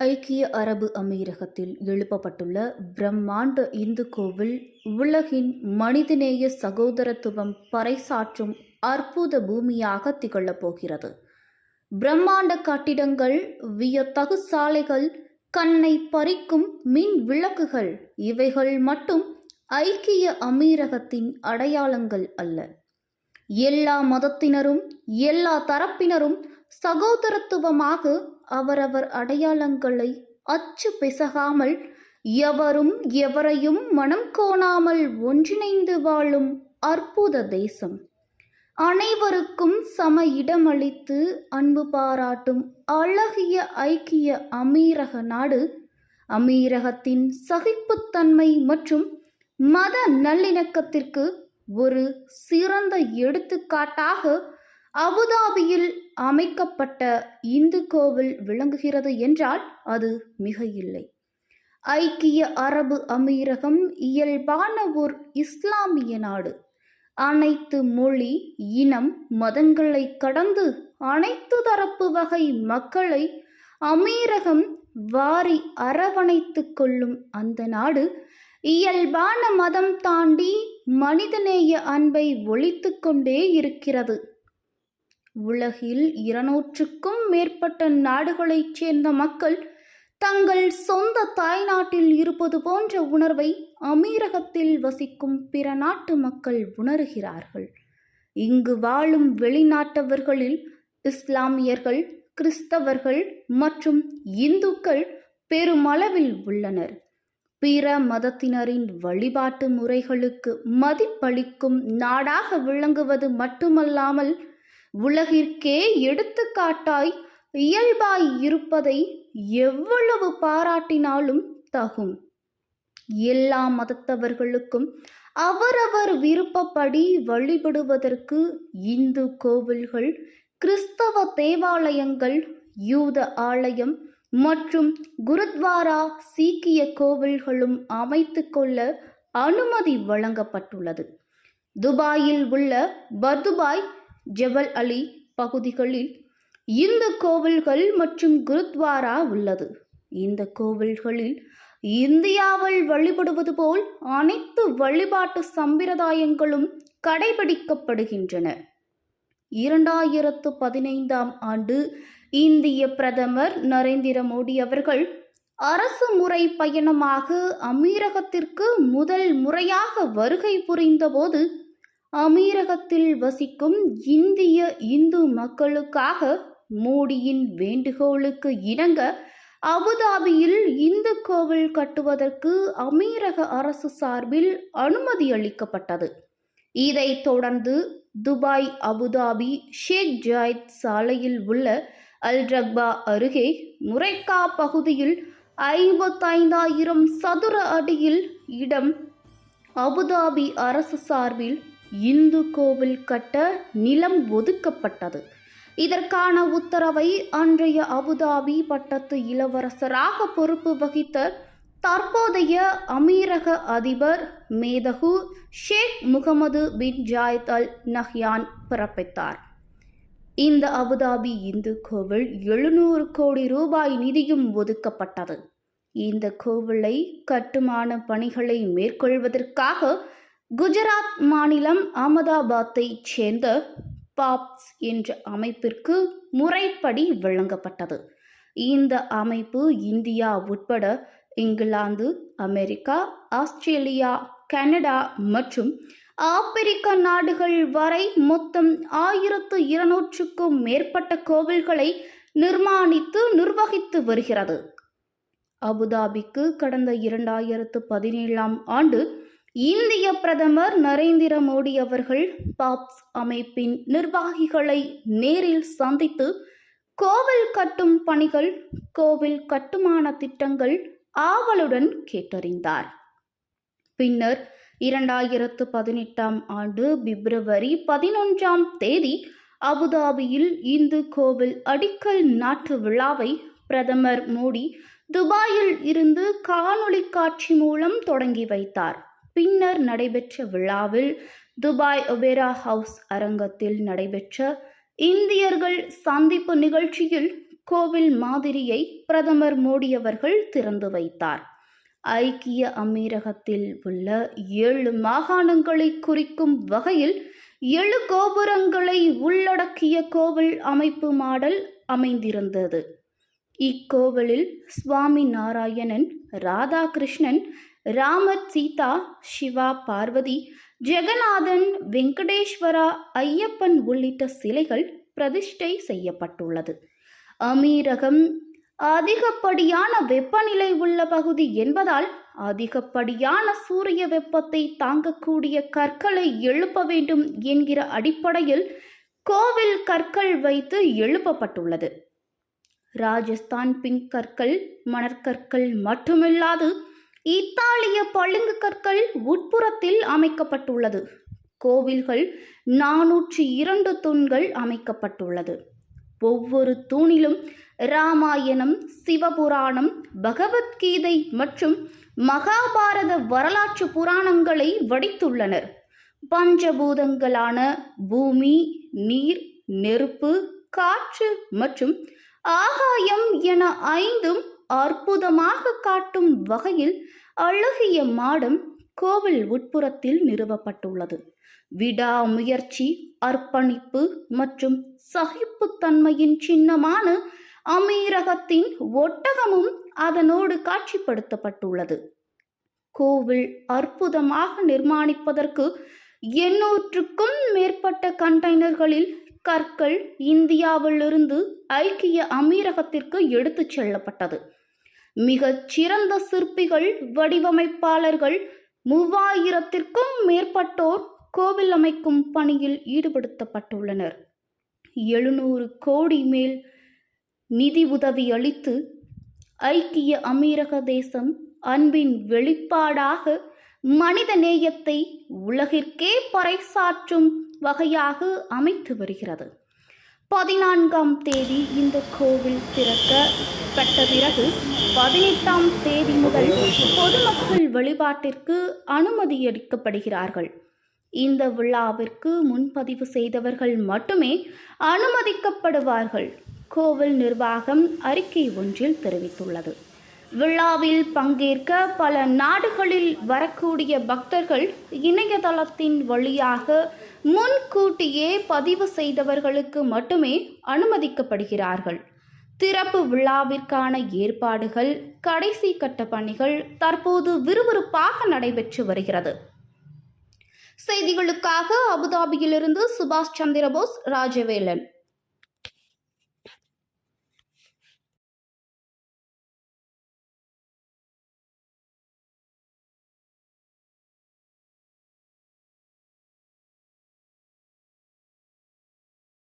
ஐக்கிய அரபு அமீரகத்தில் எழுப்பப்பட்டுள்ள பிரம்மாண்ட இந்து கோவில் உலகின் மனிதநேய சகோதரத்துவம் பறைசாற்றும் அற்புத பூமியாக திகழப் போகிறது. பிரம்மாண்ட கட்டிடங்கள் வியத்தகு சாலைகள் கண்ணை பறிக்கும் மின் விளக்குகள் இவைகள் மட்டும் ஐக்கிய அமீரகத்தின் அடையாளங்கள் அல்ல. எல்லா மதத்தினரும் எல்லா தரப்பினரும் சகோதரத்துவமாக அவரவர் அடையாளங்களை அச்சு பிசகாமல் எவரும் எவரையும் மனம் கோணாமல் ஒன்றிணைந்து வாழும் அற்புத தேசம். அனைவருக்கும் சம இடமளித்து அன்பு பாராட்டும் அழகிய ஐக்கிய அமீரக நாடு அமீரகத்தின் சகிப்புத்தன்மை மற்றும் மத நல்லிணக்கத்திற்கு ஒரு சிறந்த எடுத்துக்காட்டாக அபுதாபியில் அமைக்கப்பட்ட இந்து கோவில் விளங்குகிறது என்றால் அது மிக இல்லை. ஐக்கிய அரபு அமீரகம் இயல்பான ஓர் இஸ்லாமிய நாடு. அனைத்து மொழி இனம் மதங்களை கடந்து அனைத்து தரப்பு வகை மக்களை அமீரகம் வாரி அரவணைத்து கொள்ளும் அந்த நாடு இயல்பான மதம் தாண்டி மனிதநேய அன்பை ஒழித்து கொண்டே இருக்கிறது. உலகில் இருநூற்றுக்கும் மேற்பட்ட நாடுகளைச் சேர்ந்த மக்கள் தங்கள் சொந்த தாய்நாட்டில் இருப்பது போன்ற உணர்வை அமீரகத்தில் வசிக்கும் பிற நாட்டு மக்கள் உணர்கிறார்கள். இங்கு வாழும் வெளிநாட்டவர்களில் இஸ்லாமியர்கள் கிறிஸ்தவர்கள் மற்றும் இந்துக்கள் பெருமளவில் உள்ளனர். பிற மதத்தினரின் வழிபாட்டு முறைகளுக்கு மதிப்பளிக்கும் நாடாக விளங்குவது மட்டுமல்லாமல் உலகிற்கே எடுத்துக்காட்டாய் இயல்பாய் இருப்பதை எவ்வளவு பாராட்டினாலும் தகும். எல்லா மதத்தவர்களுக்கும் அவரவர் விருப்பப்படி வழிபடுவதற்கு இந்து கோவில்கள் கிறிஸ்தவ தேவாலயங்கள் யூத ஆலயம் மற்றும் குருத்வாரா சீக்கிய கோவில்களும் அமைத்து கொள்ள அனுமதி வழங்கப்பட்டுள்ளது. துபாயில் உள்ள பதுபாய் ஜபல் அலி பகுதிகளில் இந்த கோவில்கள் மற்றும் குருத்வாரா உள்ளது. இந்த கோவில்களில் இந்தியாவில் வழிபடுவது போல் அனைத்து வழிபாட்டு சம்பிரதாயங்களும் கடைபிடிக்கப்படுகின்றன. இரண்டாயிரத்து பதினைந்தாம் ஆண்டு இந்திய பிரதமர் நரேந்திர மோடி அவர்கள் அரசு முறை பயணமாக அமீரகத்திற்கு முதல் முறையாக வருகை புரிந்தபோது அமீரகத்தில் வசிக்கும் இந்திய இந்து மக்களுக்காக மோடியின் வேண்டுகோளுக்கு இணங்க அபுதாபியில் இந்து கோவில் கட்டுவதற்கு அமீரக அரசு சார்பில் அனுமதி அளிக்கப்பட்டது. இதைத் தொடர்ந்து துபாய் அபுதாபி ஷேக் ஜாயத் சாலையில் உள்ள அல் ரக்பா அருகே முரைக்கா பகுதியில் ஐம்பத்தைந்தாயிரம் சதுர அடியில் இடம் அபுதாபி அரசு சார்பில் இந்து கோவில் கட்ட நிலம் ஒதுக்கப்பட்டது. இதற்கான உத்தரவை அன்றைய அபுதாபி பட்டத்து இளவரசராக பொறுப்பு வகித்த தற்போதைய அமீரக அதிபர் மேதகு Sheikh Mohamed bin Zayed Al Nahyan பிறப்பித்தார். இந்த அபுதாபி இந்து கோவில் எழுநூறு கோடி ரூபாய் நிதியும் ஒதுக்கப்பட்டது. இந்த கோவிலை கட்டுமான பணிகளை மேற்கொள்வதற்காக குஜராத் மாநிலம் அகமதாபாத்தை சேர்ந்த பாப்ஸ் என்ற அமைப்பிற்கு முறைப்படி வழங்கப்பட்டது. இந்த அமைப்பு இந்தியா உட்பட இங்கிலாந்து அமெரிக்கா ஆஸ்திரேலியா கனடா மற்றும் ஆப்பிரிக்க நாடுகள் வரை மொத்தம் ஆயிரத்து இருநூற்றுக்கும் மேற்பட்ட கோவில்களை நிர்மாணித்து நிர்வகித்து வருகிறது. அபுதாபிக்கு கடந்த இரண்டாயிரத்து பதினேழாம் ஆண்டு இந்திய பிரதமர் நரேந்திர மோடி அவர்கள் பாப்ஸ் அமைப்பின் நிர்வாகிகளை நேரில் சந்தித்து கோவில் கட்டும் பணிகள் கோவில் கட்டுமான திட்டங்கள் ஆவலுடன் கேட்டறிந்தார். பின்னர் இரண்டாயிரத்து பதினெட்டாம் ஆண்டு பிப்ரவரி பதினொன்றாம் தேதி அபுதாபியில் இந்து கோவில் அடிக்கல் நாட்டு விழாவை பிரதமர் மோடி துபாயில் இருந்து காணொளி காட்சி மூலம் தொடங்கி வைத்தார். பின்னர் நடைபெற்ற விழாவில் துபாய் ஒபேரா ஹவுஸ் அரங்கத்தில் நடைபெற்ற இந்தியர்கள் சந்திப்பு நிகழ்ச்சியில் கோவில் மாதிரியை பிரதமர் மோடி அவர்கள் திறந்து வைத்தார். ஐக்கிய அமீரகத்தில் உள்ள ஏழு மாகாணங்களை குறிக்கும் வகையில் ஏழு கோபுரங்களை உள்ளடக்கிய கோவில் அமைப்பு மாடல் அமைந்திருந்தது. இக்கோவிலில் சுவாமி நாராயணன் ராதாகிருஷ்ணன் ராமர் சீதா சிவா பார்வதி ஜெகநாதன் வெங்கடேஸ்வரா ஐயப்பன் உள்ளிட்ட சிலைகள் பிரதிஷ்டை செய்யப்பட்டுள்ளது. அமீரகம் அதிகப்படியான வெப்பநிலை உள்ள பகுதி என்பதால் அதிகப்படியான சூரிய வெப்பத்தை தாங்கக்கூடிய கற்களை எழுப்ப வேண்டும் என்கிற அடிப்படையில் கோவில் கற்கள் வைத்து எழுப்பப்பட்டுள்ளது. ராஜஸ்தான் பிங்க் கற்கள் மணற்கற்கள் மட்டுமில்லாது இத்தாலிய பளிங்கு கற்கள் உட்புறத்தில் அமைக்கப்பட்டுள்ளது. கோவில்கள் நானூற்றி இரண்டு தூண்கள் அமைக்கப்பட்டுள்ளது. ஒவ்வொரு தூணிலும் ராமாயணம் சிவபுராணம் பகவத்கீதை மற்றும் மகாபாரத வரலாற்று புராணங்களை வடித்துள்ளனர். பஞ்சபூதங்களான பூமி நீர் நெருப்பு காற்று மற்றும் ஆகாயம் என ஐந்தும் அற்புதமாக காட்டும் வகையில் அழகிய மாடம் கோவில் உட்புறத்தில் நிறுவப்பட்டுள்ளது. விடாமுயற்சி அர்ப்பணிப்பு மற்றும் சகிப்புத்தன்மையின் சின்னமான அமீரகத்தின் ஒட்டகமும் அதனோடு காட்சிப்படுத்தப்பட்டுள்ளது. கோவில் அற்புதமாக நிர்மாணிப்பதற்கு எண்ணூற்றுக்கும் மேற்பட்ட கண்டெய்னர்களில் கற்கள் இந்தியாவிலிருந்து ஐக்கிய அமீரகத்திற்கு எடுத்துச் செல்லப்பட்டது. மிகச் சிறந்த சிற்பிகள் வடிவமைப்பாளர்கள் மூவாயிரத்திற்கும் மேற்பட்டோர் கோவில் அமைக்கும் பணியில் ஈடுபடுத்தப்பட்டுள்ளனர். எழுநூறு கோடி மேல் நிதி உதவி அளித்து ஐக்கிய அமீரக தேசம் அன்பின் வெளிப்பாடாக மனித நேயத்தை உலகிற்கே பறைசாற்றும் வகையாக அமைத்து வருகிறது. பதினான்காம் தேதி இந்த கோவில் திறக்கப்பட்ட பிறகு பதினெட்டாம் தேதி முதல் பொதுமக்கள் வழிபாட்டிற்கு அனுமதி அளிக்கப்படுகிறார்கள் இந்த விழாவிற்கு முன்பதிவு செய்தவர்கள் மட்டுமே அனுமதிக்கப்படுவார்கள். கோவில் நிர்வாகம் அறிக்கை ஒன்றில் தெரிவித்துள்ளது. விழாவில் பங்கேற்க பல நாடுகளில் வரக்கூடிய பக்தர்கள் இணையதளத்தின் வழியாக முன்கூட்டியே பதிவு செய்தவர்களுக்கு மட்டுமே அனுமதிக்கப்படுகிறார்கள். திறப்பு விழாவிற்கான ஏற்பாடுகள் கடைசி கட்ட பணிகள் தற்போது விறுவிறுப்பாக நடைபெற்று வருகிறது. செய்திகளுக்காக அபுதாபியிலிருந்து சுபாஷ் சந்திரபோஸ் ராஜவேலன்.